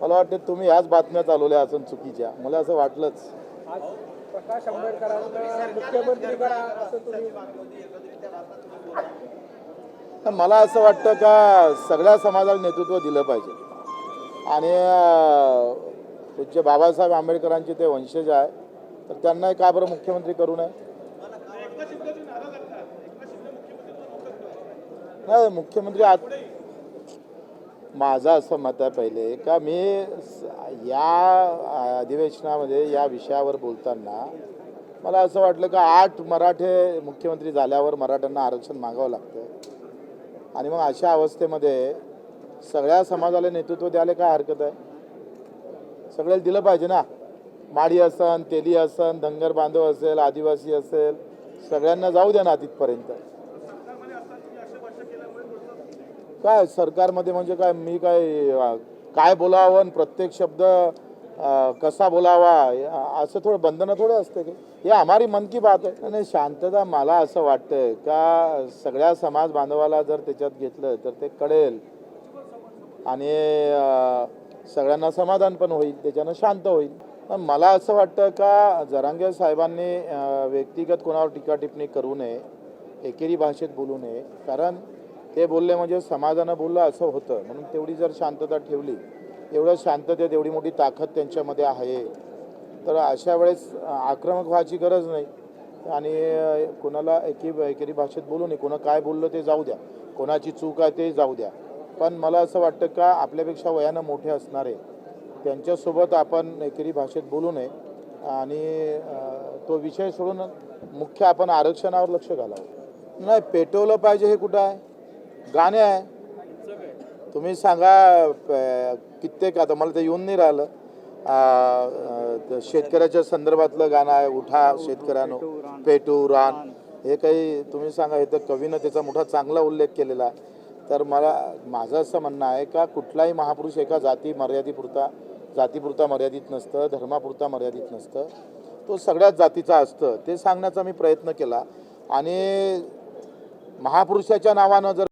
मला वाटतं तुम्ही ह्याच बातम्या चालवल्या असून चुकीच्या. मला असं वाटलंच. आज प्रकाश आंबेडकरांना मुख्यमंत्री करा असं तुम्ही तर मला असं वाटतं का सगळ्या समाजाला नेतृत्व दिलं पाहिजे. आणि पूज्य बाबासाहेब आंबेडकरांचे ते वंशज आहे तर त्यांना का बरं मुख्यमंत्री करू नये? नाही मुख्यमंत्री आत माझं असं मत आहे पहिले का मी स- या अधिवेशनामध्ये या विषयावर बोलताना मला असं वाटलं का आठ मराठे मुख्यमंत्री झाल्यावर मराठ्यांना आरक्षण मागावं लागतं. आणि मग अशा अवस्थेमध्ये सगळ्या समाजाला नेतृत्व द्यायला काय हरकत आहे? सगळ्याला दिलं पाहिजे ना. माडी असन तेली असन धनगर बांधव असेल आदिवासी असेल सगळ्यांना जाऊ द्या ना तिथपर्यंत. काय सरकारमध्ये म्हणजे काय मी काय काय बोलावं आणि प्रत्येक शब्द कसा बोलावा असं थोडं बंधनं थोडं असते की. हे आम्हाला मन की बात आहे. आणि शांतता मला असं वाटतंय का सगळ्या समाज बांधवाला जर त्याच्यात घेतलं तर ते कळेल. आणि सगळ्यांना समाधान पण होईल त्याच्यानं शांत होईल. पण मला असं वाटतं का जरांगे साहेबांनी व्यक्तिगत कोणावर टीका टिप्पणी करू नये एकेरी भाषेत बोलू नये. कारण ते बोलले म्हणजे समाजानं बोललं असं होतं. म्हणून तेवढी जर शांतता ठेवली एवढं शांततेत एवढी मोठी ताकद त्यांच्यामध्ये आहे. तर अशा वेळेस आक्रमक व्हायची गरज नाही. आणि कोणाला एकी एकेरी भाषेत बोलू नये. कोणा काय बोललं ते जाऊ द्या. कोणाची चूक आहे ते जाऊ द्या. पण मला असं वाटतं का आपल्यापेक्षा वयानं मोठे असणारे त्यांच्यासोबत आपण एकेरी भाषेत बोलू नये. आणि तो विषय सोडून मुख्य आपण आरक्षणावर लक्ष घालावं. नाही पेटवलं पाहिजे हे कुठं आहे? गाणे आहे. तुम्ही सांगा कित्येक आता मला ते येऊन नाही राहिलं. शेतकऱ्याच्या संदर्भातलं गाणं आहे उठा शेतकऱ्यानो पेटू रान हे काही तुम्ही सांगा हे तर कवीनं त्याचा मोठा चांगला उल्लेख केलेला आहे. तर मला माझं असं म्हणणं आहे का कुठलाही महापुरुष एका जाती मर्यादेपुरता जातीपुरता मर्यादित नसतं धर्मापुरता मर्यादित नसतं. तो सगळ्याच जातीचा असतं. ते सांगण्याचा मी प्रयत्न केला. आणि महापुरुषाच्या नावानं जर